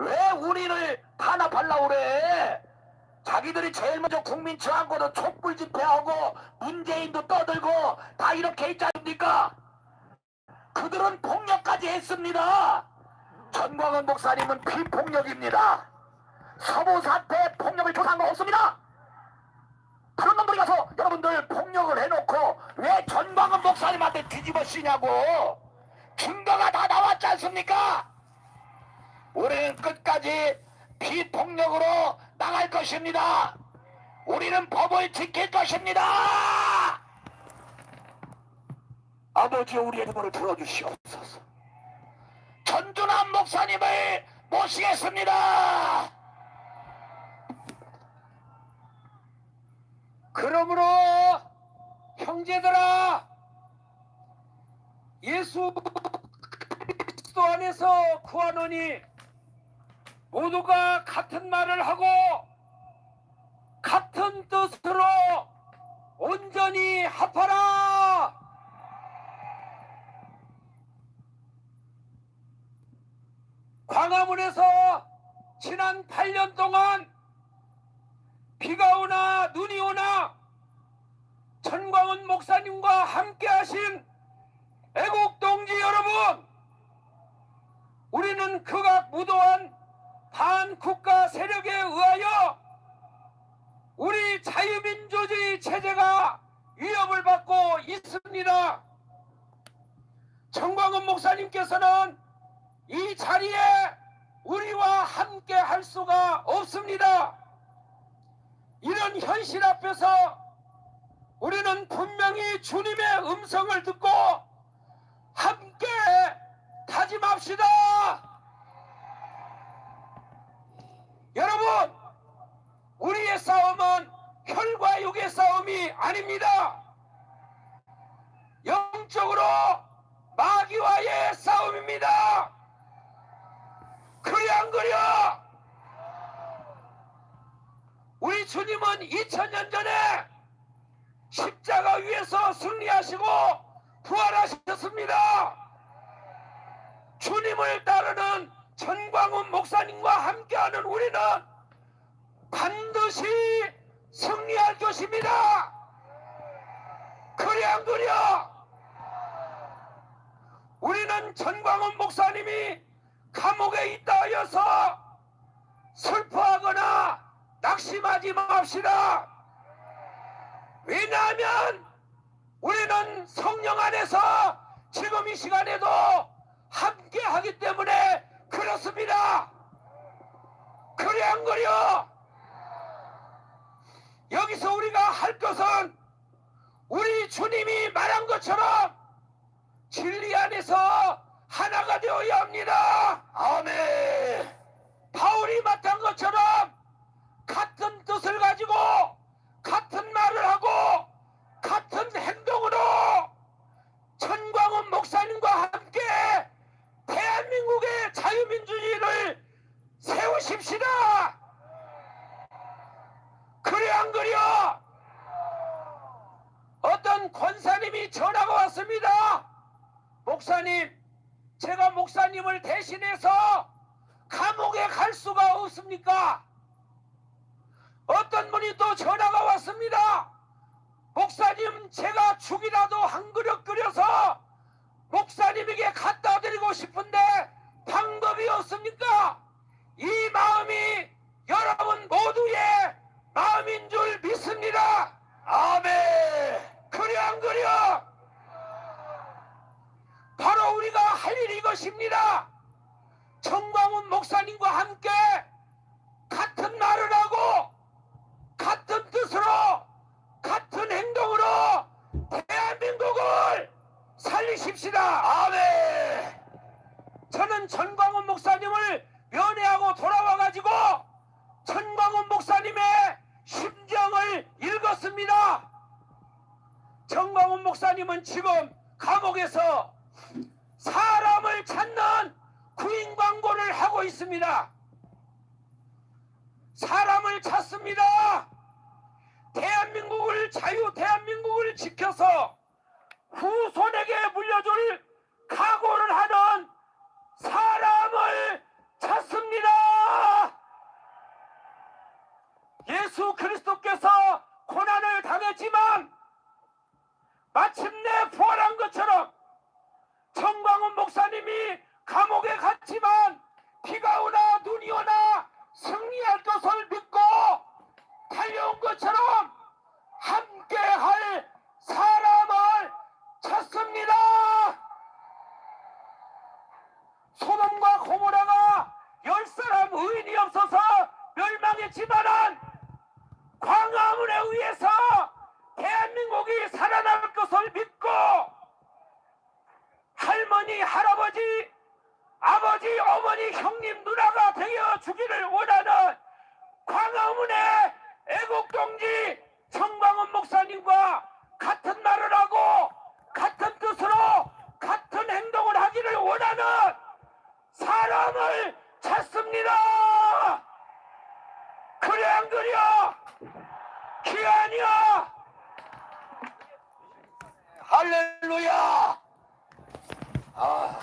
왜 우리를 탄압하려고 그래? 자기들이 제일 먼저 국민 저항고도 촛불 집회하고 문재인도 떠들고 다 이렇게 있지 않습니까? 그들은 폭력까지 했습니다. 전광훈 목사님은 비폭력입니다. 서부 사태 폭력을 조사한 거 없습니다. 그런 놈들이 가서 여러분들 폭력을 해놓고 왜 전광훈 목사님한테 뒤집어 씌냐고 증거가 다 나왔지 않습니까? 우리는 끝까지 비폭력으로 나갈 것입니다. 우리는 법을 지킬 것입니다. 아버지 우리의 눈물을 들어주시옵소서. 전준환 목사님을 모시겠습니다. 그러므로 형제들아 예수 그리스도 안에서 구하노니 모두가 같은 말을 하고 같은 뜻으로 온전히 합하라! 광화문에서 지난 8년 동안 비가 오나 눈이 오나 전광훈 목사님과 함께 하신 애국 동지 여러분 우리는 극악 무도한 반국가 세력에 의하여 우리 자유민주주의 체제가 위협을 받고 있습니다. 전광훈 목사님께서는 이 자리에 우리와 함께 할 수가 없습니다. 이런 현실 앞에서 우리는 분명히 주님의 음성을 듣고 함께 다짐합시다. 여러분, 우리의 싸움은 혈과 육의 싸움이 아닙니다. 영적으로 마귀와의 싸움입니다. 그래 안 그려? 우리 주님은 2000년 전에 십자가 위에서 승리하시고 부활하셨습니다. 주님을 따르는 목사님과 함께하는 우리는 반드시 승리할 것입니다. 그래 안 그려? 우리는 전광훈 목사님이 감옥에 있다 하여서 슬퍼하거나 낙심하지 맙시다. 왜냐하면 우리는 성령 안에서 지금 이 시간에도 함께 하기 때문에 그렇습니다. 그래 안 그려? 여기서 우리가 할 것은 우리 주님이 말한 것처럼 진리 안에서 하나가 되어야 합니다. 아멘. 바울이 맡은 것처럼 같은 뜻을 가지고 같은 말을 하고 같은 행동으로 전광훈 목사님과 함께 대한민국의 자유민주주의를 세우십시다. 그래 안 그려? 어떤 권사님이 전화가 왔습니다. 목사님, 제가 목사님을 대신해서 감옥에 갈 수가 없습니까? 어떤 분이 또 전화가 왔습니다. 목사님, 제가 죽이라도 한 그릇 끓여서 목사님에게 갖다 드리고 싶은데 방법이 없습니까? 이 마음이 여러분 모두의 마음인 줄 믿습니다. 아멘. 그래 안 그려? 바로 우리가 할 일이 이것입니다. 정광훈 목사님과 함께 같은 말을 하고 같은 뜻으로 같은 행동으로 대한민국을 살리십시다. 아멘. 저는 전광훈 목사님을 면회하고 돌아와가지고 전광훈 목사님의 심정을 읽었습니다. 전광훈 목사님은 지금 감옥에서 사람을 찾는 구인 광고를 하고 있습니다. 사람을 찾습니다. 대한민국을 자유 대한민국을 지켜서 후손에게 물려줄 각오를 하는 찾습니다. 예수 그리스도께서 고난을 당했지만 마침내 부활한 것처럼 청광훈 목사님이 감옥에 가 합니다. 그래 안 그려? 기한이야. 할렐루야. 아.